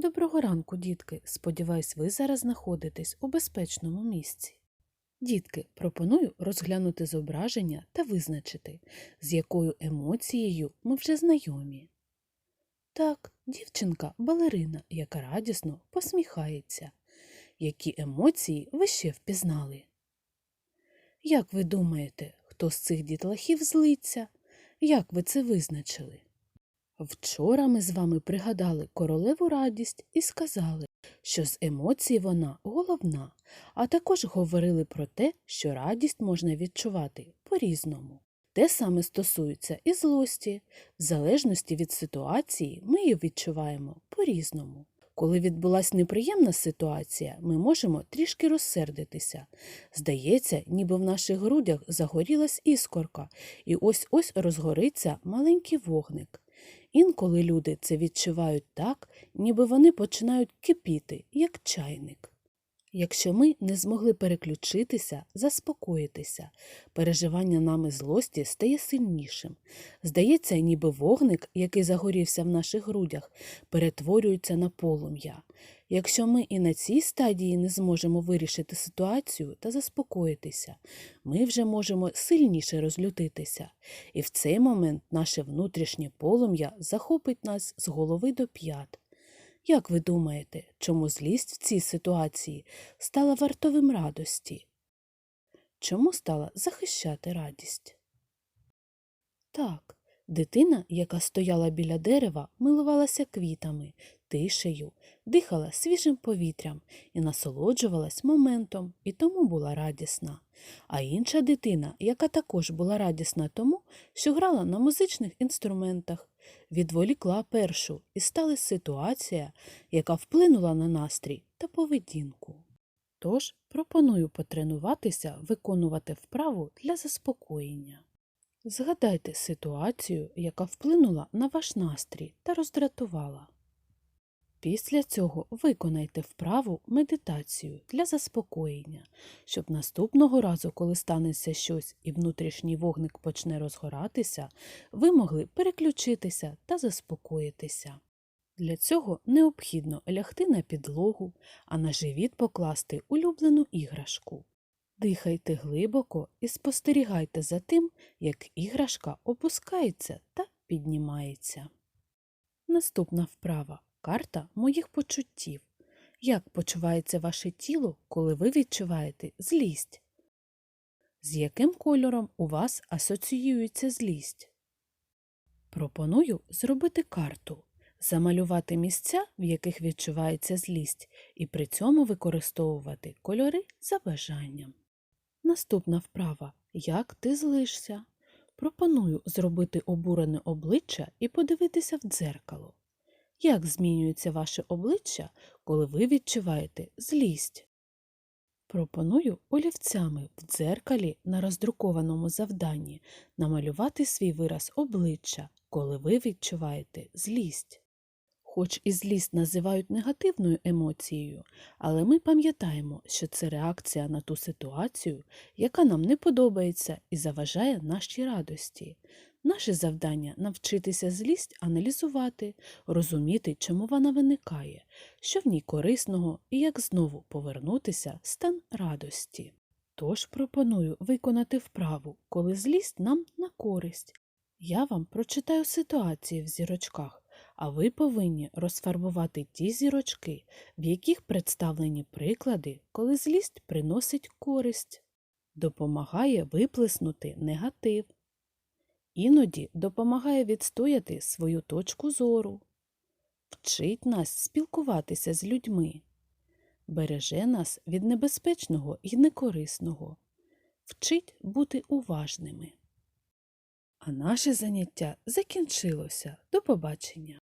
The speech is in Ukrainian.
Доброго ранку, дітки. Сподіваюсь, ви зараз знаходитесь у безпечному місці. Дітки, пропоную розглянути зображення та визначити, з якою емоцією ми вже знайомі. Так, дівчинка балерина, яка радісно посміхається. Які емоції ви ще впізнали? Як ви думаєте, хто з цих дітлахів злиться? Як ви це визначили? Вчора ми з вами пригадали королеву радість і сказали, що з емоцій вона головна, а також говорили про те, що радість можна відчувати по-різному. Те саме стосується і злості. В залежності від ситуації ми її відчуваємо по-різному. Коли відбулась неприємна ситуація, ми можемо трішки розсердитися. Здається, ніби в наших грудях загорілась іскорка, і ось ось розгориться маленький вогник. Інколи люди це відчувають так, ніби вони починають кипіти, як чайник. Якщо ми не змогли переключитися, заспокоїтися, переживання нами злості стає сильнішим. Здається, ніби вогник, який загорівся в наших грудях, перетворюється на полум'я. Якщо ми і на цій стадії не зможемо вирішити ситуацію та заспокоїтися, ми вже можемо сильніше розлютитися, і в цей момент наше внутрішнє полум'я захопить нас з голови до п'ят. Як ви думаєте, чому злість в цій ситуації стала вартовим радості? Чому стала захищати радість? Так, дитина, яка стояла біля дерева, милувалася квітами, тишею, дихала свіжим повітрям і насолоджувалась моментом, і тому була радісна. А інша дитина, яка також була радісна тому, що грала на музичних інструментах, відволікла першу і сталася ситуація, яка вплинула на настрій та поведінку. Тож пропоную потренуватися виконувати вправу для заспокоєння. Згадайте ситуацію, яка вплинула на ваш настрій та роздратувала. Після цього виконайте вправу медитацію для заспокоєння, щоб наступного разу, коли станеться щось і внутрішній вогник почне розгоратися, ви могли переключитися та заспокоїтися. Для цього необхідно лягти на підлогу, а на живіт покласти улюблену іграшку. Дихайте глибоко і спостерігайте за тим, як іграшка опускається та піднімається. Наступна вправа карта моїх почуттів. Як почувається ваше тіло, коли ви відчуваєте злість? З яким кольором у вас асоціюється злість? Пропоную зробити карту, замалювати місця, в яких відчувається злість, і при цьому використовувати кольори за бажанням. Наступна вправа Як ти злишся? Пропоную зробити обурене обличчя і подивитися в дзеркало. Як змінюється ваше обличчя, коли ви відчуваєте злість? Пропоную олівцями в дзеркалі на роздрукованому завданні намалювати свій вираз обличчя, коли ви відчуваєте злість. Хоч і злість називають негативною емоцією, але ми пам'ятаємо, що це реакція на ту ситуацію, яка нам не подобається і заважає нашій радості. Наше завдання навчитися злість аналізувати, розуміти, чому вона виникає, що в ній корисного і як знову повернутися в стан радості. Тож пропоную виконати вправу, коли злість нам на користь. Я вам прочитаю ситуації в зірочках, а ви повинні розфарбувати ті зірочки, в яких представлені приклади, коли злість приносить користь, допомагає виплеснути негатив. Іноді допомагає відстояти свою точку зору, вчить нас спілкуватися з людьми, береже нас від небезпечного і некорисного, вчить бути уважними. А наше заняття закінчилося. До побачення!